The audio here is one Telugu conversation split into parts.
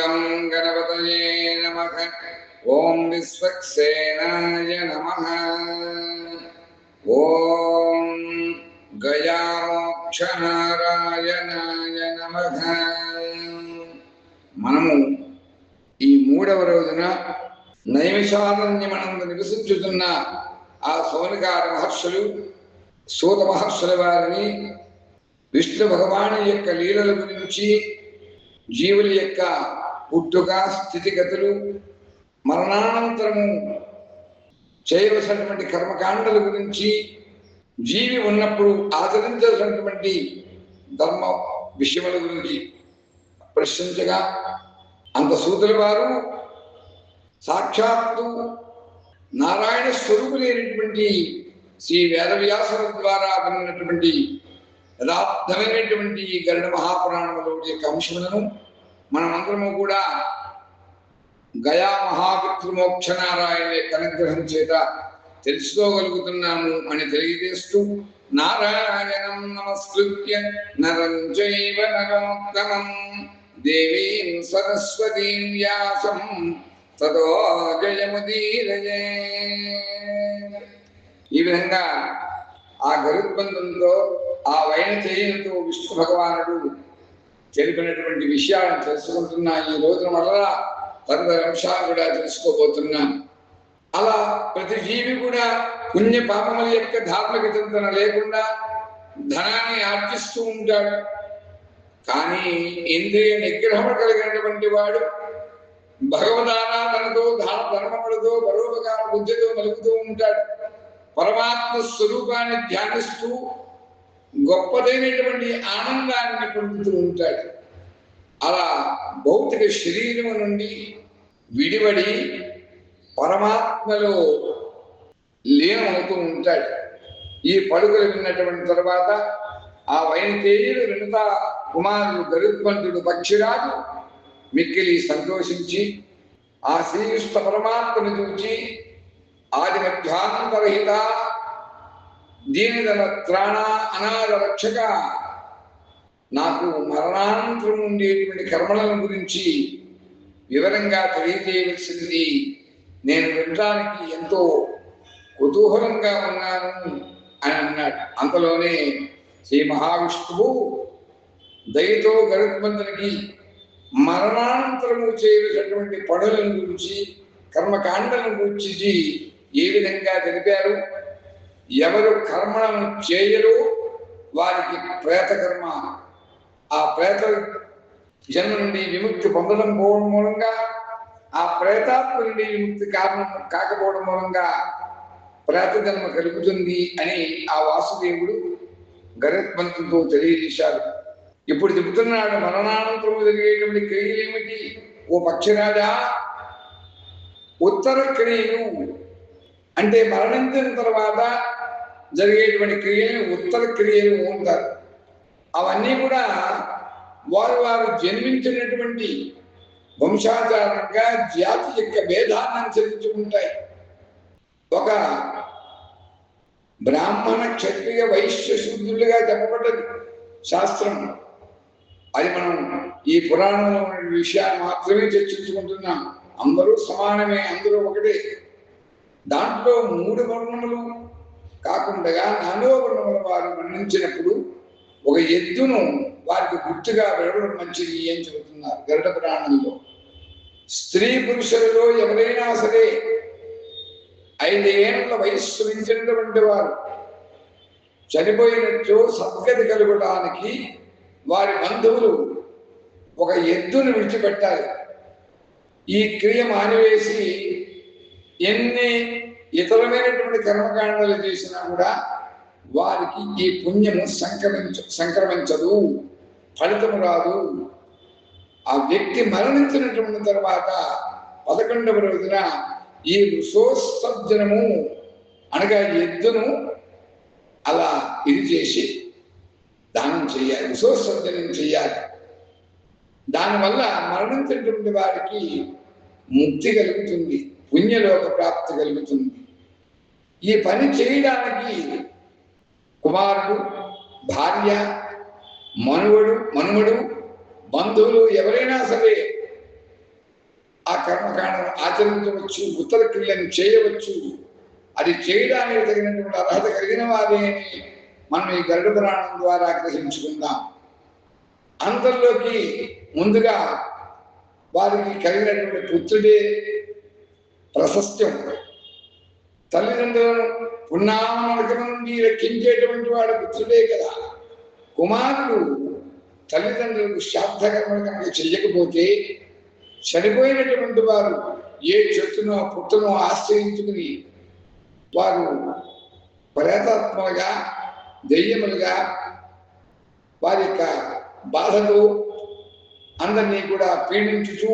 గం గణపతయే నమ ఓం విశ్వక్సేనాయ నమ ఓం గయామోక్షనారాయణాయ నమ మనము ఈ మూడవ రోజున నైమిషారణ్యమనందు నివసించుతున్న ఆ సోనికార మహర్షులు సూత మహర్షుల వారిని విష్ణు భగవాను యొక్క లీలల గురించి జీవుల యొక్క పుట్టుక స్థితిగతులు మరణానంతరము చేయవలసినటువంటి కర్మకాండల గురించి జీవి ఉన్నప్పుడు ఆచరించవలసినటువంటి ధర్మ విషయముల గురించి ప్రశ్నించగా అంత సూతుల వారు సాక్షాత్తు నారాయణ స్వరూపులైనటువంటి శ్రీ వేదవ్యాసుల ద్వారా విన్నటువంటి యథార్థమైనటువంటి గరుడ మహాపురాణంలో యొక్క అంశములను మనమందరము కూడా గయా మహాపితృమోక్ష నారాయణ యొక్క అనుగ్రహం చేత తెలుసుకోగలుగుతున్నాము అని తెలియజేస్తూ నారాయణం నమస్కృత్య నరం చైవ నరోత్తమం దేవీం సరస్వతీం వ్యాసం తదో జయముదీరయే. ఈ విధంగా ఆ గరుత్బంధంతో ఆ వైన చేయడంతో విష్ణు భగవానుడు జరిపినటువంటి విషయాలను తెలుసుకుంటున్నా. ఈ రోజున వల్ల తదుపరి అంశాలు కూడా తెలుసుకోబోతున్నాను. అలా ప్రతి జీవి కూడా పుణ్య పాపముల యొక్క ధార్మిక చింతన లేకుండా ధనాన్ని ఆర్జిస్తూ ఉంటాడు. కానీ ఇంద్రియ నిగ్రహము కలిగినటువంటి వాడు భగవదారాధనతో దాన ధర్మములతో పరోపకార బుద్ధితో మలుగుతూ ఉంటాడు. పరమాత్మ స్వరూపాన్ని ధ్యానిస్తూ గొప్పదైనటువంటి ఆనందాన్ని పొందుతూ ఉంటాడు. అలా భౌతిక శరీరం నుండి విడివడి పరమాత్మలో లీనమవుతూ ఉంటాడు. ఈ పడుకలు విన్నటువంటి తర్వాత ఆ వైనతేయుడు వినత కుమారుడు గరుత్మంతుడు పక్షిరాజు మిక్కిలి సంతోషించి ఆ శ్రీయుష్ట పరమాత్మను చూచి ఆది మధ్యాంతరహిత దీనిదల త్రాణ అనాథ రక్షక. నాకు మరణానంతరం ఉండేటువంటి కర్మలను గురించి వివరంగా తెలియజేయవలసింది నేను వినడానికి ఎంతో కుతూహలంగా ఉన్నాను అని అన్నాడు. అంతలోనే శ్రీ మహావిష్ణువు దయతో గరుత్మంతునికి మరణానంతరము చేయవలసినటువంటి పనులను గురించి కర్మకాండలను గురించి ఏ విధంగా తెలిపారు? ఎవరు కర్మలను చేయరు వారికి ప్రేత కర్మ ఆ ప్రేత జన్మ నుండి విముక్తి పొందడం పోవడం మూలంగా ఆ ప్రేతాత్మ నుండి విముక్తి కారణం కాకపోవడం మూలంగా ప్రేత జన్మ కలుగుతుంది అని ఆ వాసుదేవుడు గరత్మంతుతో తెలియజేశాడు. ఇప్పుడు చెబుతున్నాడు మరణానంతరం జరిగేటువంటి క్రియలు ఏమిటి? ఓ పక్షిరాజా ఉత్తర క్రియలు. అంటే మరణించిన తర్వాత జరిగేటువంటి క్రియలు ఉత్తర క్రియలు ఉంటారు. అవన్నీ కూడా వారు వారు జన్మించినటువంటి వంశాచారంగా జాతి యొక్క భేదాన్ని అనుసరించుకుంటాయి ఒక బ్రాహ్మణ క్షత్రియ వైశ్య శుద్ధులుగా చెప్పబడ్డది శాస్త్రం. అది మనం ఈ పురాణంలో ఉన్న విషయాన్ని మాత్రమే చర్చించుకుంటున్నాం. అందరూ సమానమే అందరూ ఒకటే. దాంట్లో మూడు వర్ణములు కాకుండా నాలుగో వారు మరణించినప్పుడు ఒక ఎద్దును వారికి గుర్తుగా వెళ్ళడం మంచిది అని చెబుతున్నారు గరుడ పురాణంలో. స్త్రీ పురుషులలో ఎవరైనా సరే ఐదేళ్ళ వయస్సు మించినటువంటి వారు చనిపోయినట్లు సద్గతి కలగడానికి వారి బంధువులు ఒక ఎద్దును విడిచిపెట్టాలి. ఈ క్రియ మానివేసి ఎన్ని ఇతరమైనటువంటి కర్మకాండాలు చేసినా కూడా వారికి ఈ పుణ్యము సంక్రమించ సంక్రమించదు. ఫలితము రాదు. ఆ వ్యక్తి మరణించినటువంటి తర్వాత పదకొండవ రోజున ఈ వృషోత్సర్జనము అనగా ఎద్దును అలా ఇది చేసి దానం చేయాలి వృషోత్సర్జనం చేయాలి. దానివల్ల మరణించినటువంటి వారికి ముక్తి కలుగుతుంది పుణ్యలోక ప్రాప్తి కలుగుతుంది. ఈ పని చేయడానికి కుమారుడు భార్య మనువడు మనుమడు బంధువులు ఎవరైనా సరే ఆ కర్మకాండను ఆచరించవచ్చు ఉత్తర క్రియలను చేయవచ్చు. అది చేయడానికి తగినటువంటి అర్హత కలిగిన వారే మనం ఈ గరుడ పురాణం ద్వారా గ్రహించుకుందాం. అందరిలోకి ముందుగా వారికి కలిగినటువంటి పుత్రుడే ప్రశస్త్యం. తల్లిదండ్రులను పుణ్యామనరకం నుండి రక్షించేటువంటి వాడు పుత్రుడే కదా. కుమారుడు తల్లిదండ్రులకు శ్రాద్ధకర్మలు కనుక చెయ్యకపోతే చనిపోయినటువంటి వారు ఏ చెట్టునో పుట్టనో ఆశ్రయించుకుని వారు ప్రేతాత్మలుగా దెయ్యములుగా వారి యొక్క బాధలు అందరినీ కూడా పీడించుతూ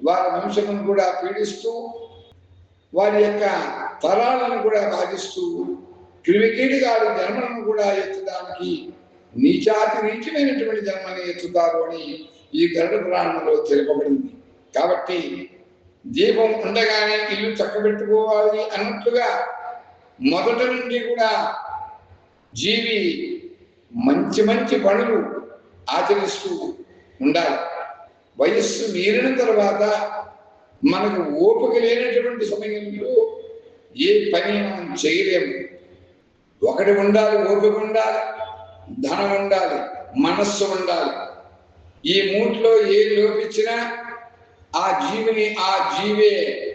వారి వంశమును కూడా పీడిస్తూ వారి యొక్క తరాలను కూడా బాధిస్తూ క్రిమికీడిగాడు జన్మలను కూడా ఎత్తడానికి నీచాతి నీచమైనటువంటి జన్మని ఎత్తుతారు అని ఈ గరుడ పురాణంలో తెలుపబడింది. కాబట్టి దీపం ఉండగానే ఇల్లు చక్కబెట్టుకోవాలి అన్నట్లుగా మొదట నుండి కూడా జీవి మంచి మంచి పనులు ఆచరిస్తూ ఉండాలి. వయస్సు మీరిన తర్వాత మనకు ఓపిక లేనటువంటి సమయంలో ఏ పని మనం చేయలేము. ఒకటి ఉండాలి ఓపిక ఉండాలి ధనం ఉండాలి మనస్సు ఉండాలి. ఈ మూట్లో ఏ లోపించినా ఆ జీవిని ఆ జీవే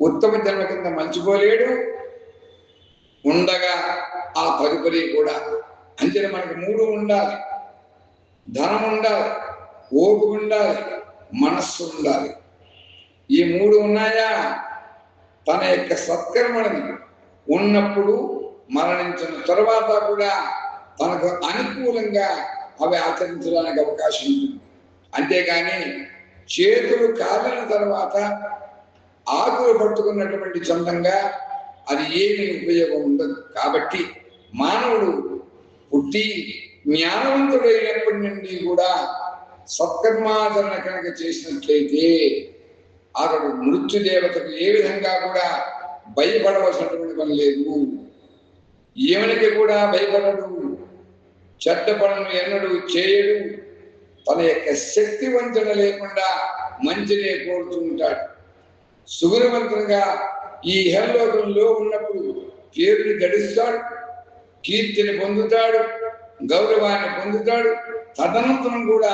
ఉత్తమ జన్మ కింద మంచిపోలేడు ఉండగా ఆ తదుపరి కూడా అంతే మనకి మూడు ఉండాలి. ధనం ఉండాలి ఓపు ఉండాలి మనస్సు ఉండాలి. ఈ మూడు ఉన్నాయా? తన యొక్క సత్కర్మలను ఉన్నప్పుడు మరణించిన తర్వాత కూడా తనకు అనుకూలంగా అవి ఆచరించడానికి అవకాశం ఉంటుంది. అంతేగాని చేతులు కాలిన తర్వాత ఆకులు పట్టుకున్నటువంటి చందంగా అది ఏమి ఉపయోగం ఉండదు. కాబట్టి మానవుడు పుట్టి జ్ఞానవంతుడైనప్పటి నుండి కూడా సత్కర్మాచరణ కనుక చేసినట్లయితే అతడు మృత్యు దేవతకు ఏ విధంగా కూడా భయపడవలసినటువంటి పని లేదు. ఏమనికి కూడా భయపడడు. చెడ్డ పనులు ఎన్నడూ చేయడు. తన యొక్క శక్తివంతుడ లేకుండా మంచినే కోరుతూ ఉంటాడు. సుగుణవంతునిగా ఈ హెల్లోకంలో ఉన్నప్పుడు పేరుని గడిస్తాడు కీర్తిని పొందుతాడు గౌరవాన్ని పొందుతాడు. తదనంతరం కూడా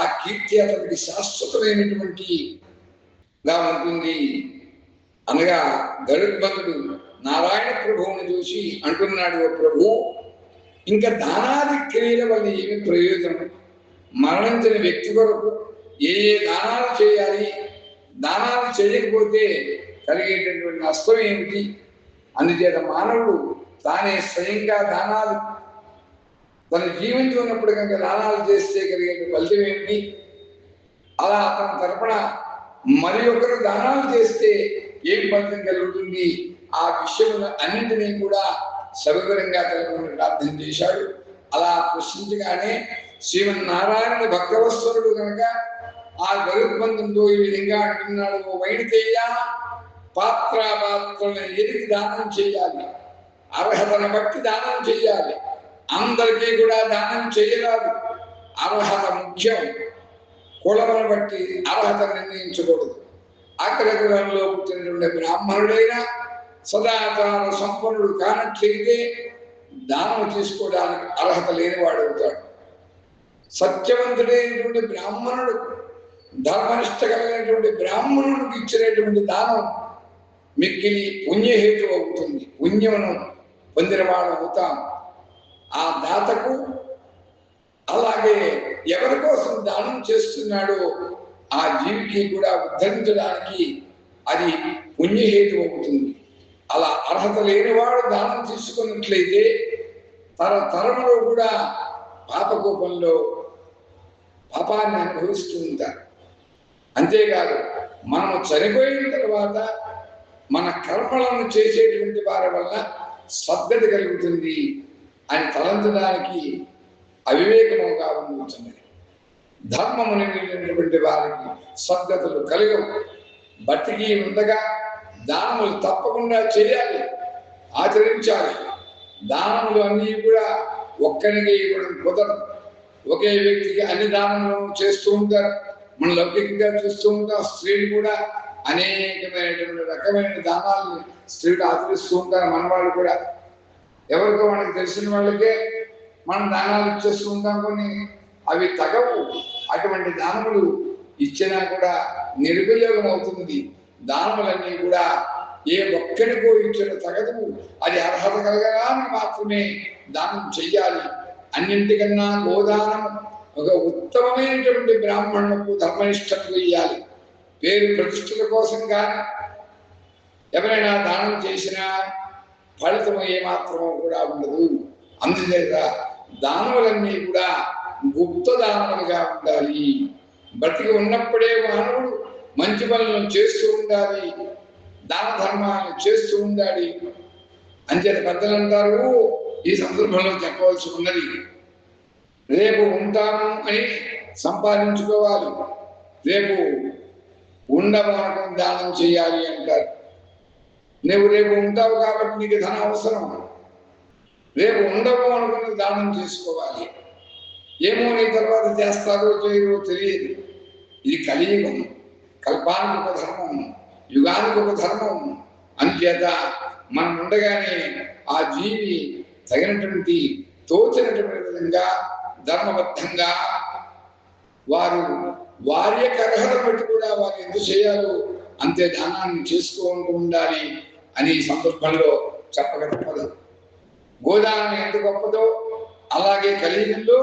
ఆ కీర్తి అతనికి శాశ్వతమైనటువంటి గా ఉంటుంది. అనగా గరుత్మంతుడు నారాయణ ప్రభువుని చూసి అంటున్నాడు ఓ ప్రభు ఇంకా దానాది క్రియల వల్ల ఏమి ప్రయోజనం? మరణించిన వ్యక్తి కొరకు ఏ ఏ దానాలు చేయాలి? దానాలు చేయకపోతే కలిగేటటువంటి నష్టం ఏమిటి? అందుచేత మానవుడు తానే స్వయంగా దానాలు తన జీవించి ఉన్నప్పుడు కనుక దానాలు చేస్తే కలిగే ఫలితం ఏమిటి? అలా తన తరపున మరి ఒకరు దానాలు చేస్తే ఏం ఫలితం కలుగుతుంది? ఆ విషయములు అన్నింటినీ కూడా సవివరంగా తెలపమని అర్థం చేశాడు. అలా ప్రశ్నించగానే శ్రీమన్నారాయణ భక్తవత్సరుడు కనుక ఆ గరుత్బంధంతో ఈ విధంగా అంటున్నాడు ఓ వైణితేయ పాత్ర పాత్రలను ఎదిగి దానం చేయాలి? అర్హతను బట్టి దానం చేయాలి. అందరికీ కూడా దానం చేయరాదు. అర్హత ముఖ్యం. కులమును బట్టి అర్హత నిర్ణయించకూడదు. అగ్రకులంలో పుట్టినటువంటి బ్రాహ్మణుడైనా సదాచార సంపన్నుడు కానట్లయితే దానం తీసుకోవడానికి అర్హత లేనివాడు అవుతాడు. సత్యవంతుడైనటువంటి బ్రాహ్మణుడు ధర్మనిష్ట కలిగినటువంటి బ్రాహ్మణుడికి ఇచ్చినటువంటి దానం మిక్కిలి పుణ్యహేతు అవుతుంది. పుణ్యమును పొందిన వాడు అవుతాం. ఆ దాతకు అలాగే ఎవరి కోసం దానం చేస్తున్నాడో ఆ జీవికి కూడా ఉద్ధరించడానికి అది పుణ్యహేతు అవుతుంది. అలా అర్హత లేనివాడు దానం తీసుకున్నట్లయితే తర తరంలో కూడా పాపకోపంలో పాపాన్ని అనుభవిస్తూ ఉంటారు. అంతేకాదు మనం చనిపోయిన తర్వాత మన కర్మలను చేసేటువంటి వారి వల్ల సద్గతి కలుగుతుంది అని తలంచడానికి అవివేకముగా ఉంటున్నది ధర్మముని వెళ్ళినటువంటి వారికి సద్గతులు కలిగవు. బతికి ఉండగా దానములు తప్పకుండా చేయాలి ఆచరించాలి. దానములు అన్నీ కూడా ఒక్కనిగా ఇవ్వడం కుదరదు. ఒకే వ్యక్తికి అన్ని దానములు చేస్తూ ఉంటారు. మనం లౌకికంగా చూస్తూ ఉంటాం. స్త్రీలు కూడా అనేకమైనటువంటి రకమైన దానాలను స్త్రీలు ఆచరిస్తూ ఉంటారు. మనవాళ్ళు కూడా. ఎవరికో మనకు తెలిసిన వాళ్ళకే మనం దానాలు ఇచ్చేస్తూ ఉంటాం కొన్ని. అవి తగవు. అటువంటి దానములు ఇచ్చినా కూడా నిరుపయోగం అవుతుంది. దానములన్నీ కూడా ఏ ఒక్కడికో ఇచ్చిన తగదు. అది అర్హత కలగడానికి మాత్రమే దానం చెయ్యాలి. అన్నింటికన్నా గోదానం ఒక ఉత్తమమైనటువంటి బ్రాహ్మణులకు ధర్మనిష్టకు ఇయ్యాలి పేరు ప్రతిష్టల కోసం కానీ ఎవరైనా దానం చేసినా ఫలితం ఏమాత్రమో కూడా ఉండదు. అందుచేత దానములన్నీ కూడా గుప్త దానవులుగా ఉండాలి. బతికి ఉన్నప్పుడే మానవుడు మంచి పనులను చేస్తూ ఉండాలి. దాన ధర్మాలను చేస్తూ ఉండాలి. అంచేత పెద్దలు అంటారు ఈ సందర్భంలో చెప్పవలసి ఉన్నది. రేపు ఉంటాము అని సంపాదించుకోవాలి. రేపు ఉండము దానం చేయాలి అంటారు. నువ్వు రేపు ఉంటావు కాబట్టి నీకు ధనం అవసరం రేపు ఉండవు అనుకుని దానం చేసుకోవాలి ఏమో నీ తర్వాత చేస్తారో చేయరో తెలియదు. ఇది కలియుగం. కల్పానికి ఒక ధర్మం యుగానికి ఒక ధర్మం. అంచేత మనం ఉండగానే ఆ జీవి తగినటువంటి తోచినటువంటి విధంగా ధర్మబద్ధంగా వారు వారి యొక్క అర్హత బట్టి కూడా వారు ఎందుకు చేయాలో అంతే దానాన్ని చేసుకుంటూ ఉండాలి అని సందర్భంలో చెప్పగలపదు గోదానం ఎంత గొప్పదో అలాగే కలియుగంలో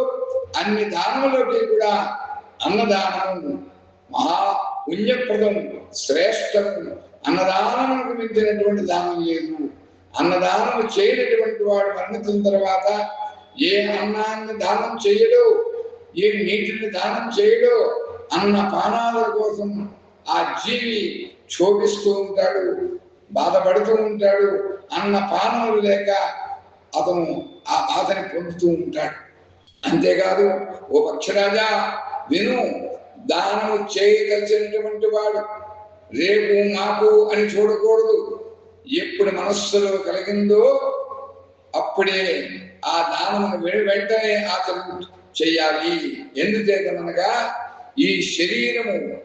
అన్ని దానములకి కూడా అన్నదానము మహా పుణ్యప్రదం శ్రేష్టం అన్నదానములకు మించినటువంటి దానం లేదు. అన్నదానం చేయనటువంటి వాడు మరణించిన తర్వాత ఏ అన్నాన్ని దానం చేయడు ఏ నీటిని దానం చేయడు అన్న పానాల కోసం ఆ జీవి క్షోభిస్తూ ఉంటాడు బాధపడుతూ ఉంటాడు. అన్న పానములు లేక అతను ఆ బాధని పొందుతూ ఉంటాడు. అంతేకాదు ఓ పక్షరాజా విను దానము చేయదలిచినటువంటి వాడు. రేపు మాకు అని చూడకూడదు. ఎప్పుడు మనస్సులో కలిగిందో అప్పుడే ఆ దానమును వెంటనే అతను చెయ్యాలి ఎందుచేతనగా ఈ శరీరము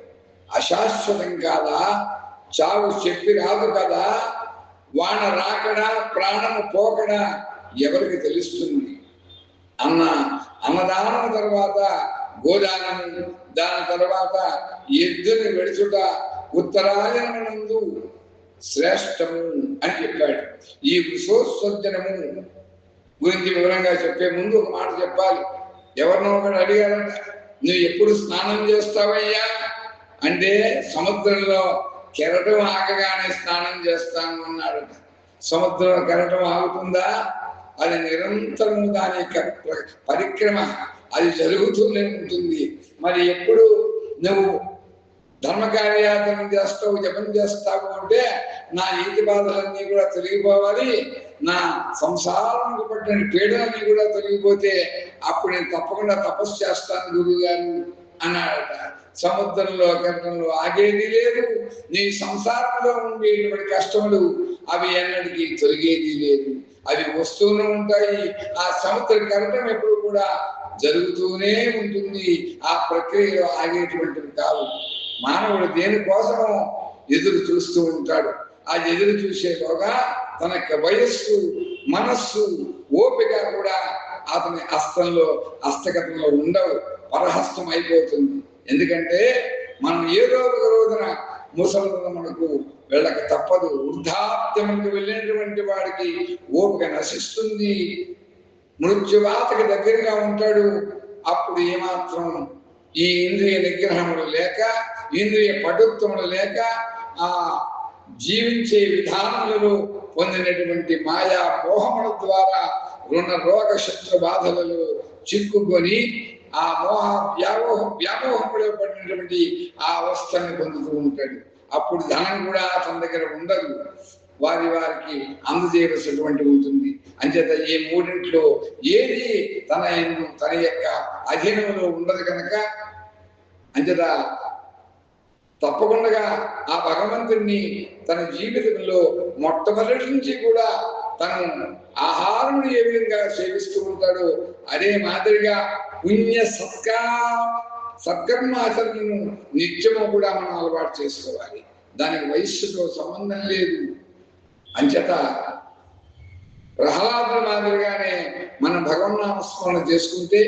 అశాశ్వతం కాదా? చావు చెప్పి రాదు కదా? వాన రాకడా ప్రాణము పోకడా? ఎవరికి తెలుస్తుంది? అన్న అన్నదానం తర్వాత గోదానం దాని తర్వాత ఎద్దుని వెడుచుట ఉత్తరాయణమునందు శ్రేష్టము అని చెప్పాడు. ఈ విశ్వస్వజనము గురించి వివరంగా చెప్పే ముందు ఒక మాట చెప్పాలి. ఎవరినో ఒకటి అడిగారంట నువ్వు ఎప్పుడు స్నానం చేస్తావయ్యా? అంటే సముద్రంలో కెరటం ఆగగానే స్నానం చేస్తాను అన్నాడు సముద్రంలో కెరటం ఆగుతుందా? అది నిరంతరం దాని యొక్క పరిక్రమ. అది జరుగుతూనే ఉంటుంది. మరి ఎప్పుడు నువ్వు ధర్మ కార్యాచరణ చేస్తావు జపం చేస్తావు అంటే నా నీతి బాధలన్నీ కూడా తొలగిపోవాలి. నా సంసారానికి పట్టిన పీడలన్నీ కూడా తొలగిపోతే అప్పుడు నేను తప్పకుండా తపస్సు చేస్తాను గురువుగారు అన్నాడట సముద్రంలో గర్భంలో ఆగేది లేదు. నీ సంసారంలో ఉండేటువంటి కష్టములు అవి ఎన్నటికీ తొలగేది లేదు. అవి వస్తూనే ఉంటాయి. ఆ సముద్ర కరటం ఎప్పుడు కూడా జరుగుతూనే ఉంటుంది. ఆ ప్రక్రియలో ఆగేటువంటివి కావు మానవుడు దేనికోసం ఎదురు చూస్తూ ఉంటాడు. ఆ ఎదురు చూసేలోగా తన యొక్క వయస్సు మనస్సు ఓపిక కూడా అతని హస్తంలో హస్తగతంలో ఉండవు. పరహస్తం అయిపోతుంది. ఎందుకంటే మనం ఏదో ఒక రోజున ముసలతనములకు వెళ్ళక తప్పదు. వృద్ధాప్యములకు వెళ్ళినటువంటి వాడికి ఓపిక నశిస్తుంది. మృత్యువాతకి దగ్గరగా ఉంటాడు. అప్పుడు ఏమాత్రం ఈ ఇంద్రియ నిగ్రహములు లేక ఇంద్రియ పటుత్వములు లేక ఆ జీవించే విధానములలో పొందినటువంటి మాయా మోహముల ద్వారా రుణ రోగ శత్రు బాధలలో చిక్కుకొని ఆ మోహ వ్యామోహ వ్యామోహంలో పడినటువంటి ఆ అవస్థను పొందుతూ ఉంటాడు. అప్పుడు ధనం కూడా అతని దగ్గర ఉండదు. వారి వారికి అందజేయవలసినటువంటి ఉంటుంది. అంచేత ఈ మూడింట్లో ఏది తన తన యొక్క అధీనంలో ఉండదు కనుక అంచేత తప్పకుండా ఆ భగవంతుడిని తన జీవితంలో మొట్టమొదటి నుంచి కూడా తను ఆహారం ఏ విధంగా సేవిస్తూ ఉంటాడో అదే మాదిరిగా పుణ్య సత్కా సత్కర్మాచరణను నిత్యము కూడా మనం అలవాటు చేసుకోవాలి. దానికి వయస్సుతో సంబంధం లేదు. అంచేత ప్రహ్లాదుల మాదిరిగానే మనం భగవన్నామస్మరణ చేసుకుంటే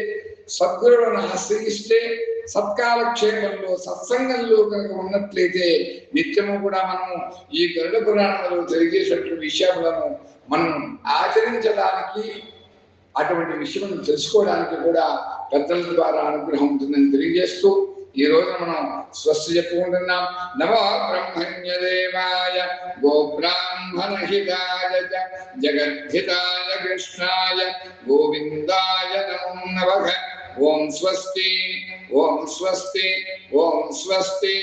సద్గురులను ఆశ్రయిస్తే సత్కాలక్షేపంలో సత్సంగంలో కనుక ఉన్నట్లయితే నిత్యము కూడా మనం ఈ గరుడ పురాణంలో జరిగేటటువంటి విషయాలను మనం ఆచరించడానికి అటువంటి విషయం తెలుసుకోవడానికి కూడా పెద్దల ద్వారా అనుగ్రహం ఉంటుందని తెలియజేస్తూ ఈ రోజున మనం స్వస్తి చెప్పుకుంటున్నాం నమో బ్రహ్మణ్య దేవాయ గో బ్రాహ్మణ హితాయ చ జగద్ధితాయ కృష్ణాయ గోవిందాయ నమో నమః ఓం స్వస్తి ఓం స్వస్తి ఓం స్వస్తి